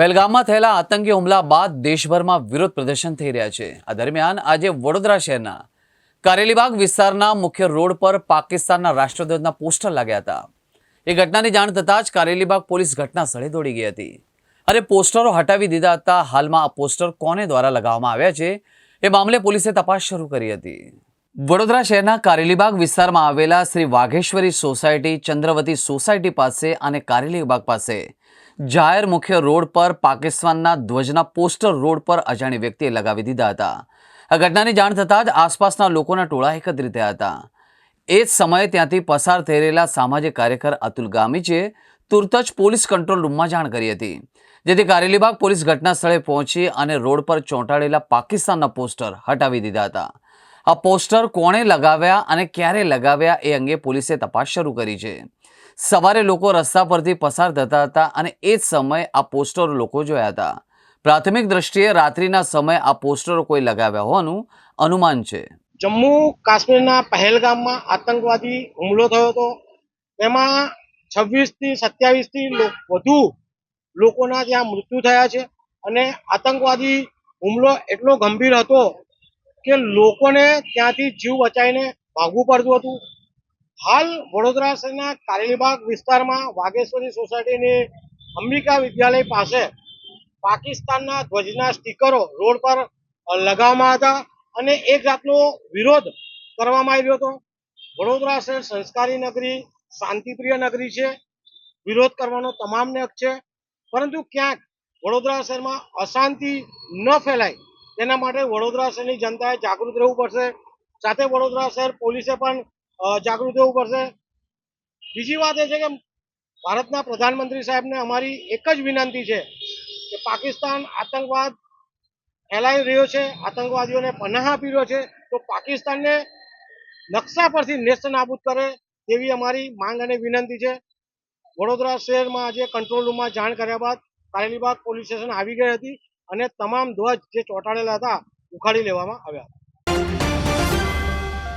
પહેલગામમાં થયેલા આતંકી હુમલા બાદ દેશભરમાં વિરોધ પ્રદર્શન થઈ રહ્યા છે. આ દરમિયાન આજે વડોદરા શહેરના કારેલીબાગ વિસ્તારના મુખ્ય રોડ પર પાકિસ્તાનના રાષ્ટ્રધ્વજના પોસ્ટર લાગ્યા હતા. એ ઘટનાની જાણ થતાં જ કારેલીબાગ પોલીસ ઘટના સ્થળે દોડી ગઈ હતી. અને પોસ્ટરો હટાવી દીધા હતા. હાલમાં આ પોસ્ટર કોને દ્વારા લગાવવામાં આવ્યા છે એ મામલે પોલીસે તપાસ શરૂ કરી હતી. વડોદરા શહેરના કારેલીબાગ વિસ્તારમાં આવેલા શ્રી વાઘેશ્વરી સોસાયટી ચંદ્રવતી સોસાયટી પાસે અને કારેલીબાગ પાસે જાહેર મુખ્ય રોડ પર પાકિસ્તાનના ધ્વજના પોસ્ટર રોડ પર અજાણી વ્યક્તિએ લગાવી દીધા હતા. આ ઘટનાની જાણ થતાં જ આસપાસના લોકોના ટોળા એકત્રિત થયા હતા. એ જ સમયે ત્યાંથી પસાર થઈ રહેલા સામાજિક કાર્યકર અતુલ ગામીચે તુરત જ પોલીસ કંટ્રોલ રૂમમાં જાણ કરી હતી. જેથી કારેલીબાગ પોલીસ ઘટના સ્થળે પહોંચી અને રોડ પર ચોંટાડેલા પાકિસ્તાનના પોસ્ટર હટાવી દીધા હતા. આ પોસ્ટર કોણે લગાવ્યા અને ક્યારે લગાવ્યા એ અંગે પોલીસે તપાસ શરૂ કરી છે. સવારે લોકો રસ્તા પરથી પસાર થતા હતા અને એ જ સમયે આ પોસ્ટરો લોકો જોયા હતા. પ્રાથમિક દ્રષ્ટિએ રાત્રિના સમયે આ પોસ્ટરો કોઈ લગાવ્યા હોવાનું અનુમાન છે. જમ્મુ કાશ્મીરના પહેલગામમાં આતંકવાદી હુમલો થયો હતો. તેમાં છવ્વીસથી સત્યાવીસથી વધુ લોકોના ત્યાં મૃત્યુ થયા છે અને આતંકવાદી હુમલો એટલો ગંભીર હતો કે લોકોને ત્યાંથી જીવ બચાવીને ભાગવું પડતું હતું. હાલ વડોદરા શહેરના કારેલીબાગ વિસ્તારમાં વાઘેશ્વરી સોસાયટીની અંબિકા વિદ્યાલય પાસે પાકિસ્તાનના ધ્વજના સ્ટીકરો રોડ પર લગાવવામાં હતા અને એક જાતનો વિરોધ કરવામાં આવ્યો હતો. વડોદરા શહેર સંસ્કારી નગરી, શાંતિપ્રિય નગરી છે. વિરોધ કરવાનો તમામને હક છે. પરંતુ ક્યાંક વડોદરા શહેરમાં અશાંતિ ન ફેલાય તેના માટે વડોદરા શહેરની જનતાએ જાગૃત રહેવું પડશે. સાથે વડોદરા શહેર પોલીસે પણ જાગૃત રહેવું પડશે. બીજી વાત એ છે કે ભારતના પ્રધાનમંત્રી સાહેબને અમારી એક જ વિનંતી છે કે પાકિસ્તાન આતંકવાદ ફેલાઈ રહ્યો છે, આતંકવાદીઓને પનાહ આપી રહ્યો છે, તો પાકિસ્તાનને નકશા પરથી નેસ્ત નાબૂદ કરે તેવી અમારી માંગ અને વિનંતી છે. વડોદરા શહેરમાં આજે કંટ્રોલ રૂમમાં જાણ કર્યા બાદ કારેલીબાગ પોલીસ સ્ટેશન આવી ગઈ હતી અને તમામ ધ્વજ જે ચોંટાડેલા હતા, ઉખાડી લેવામાં આવ્યા હતા.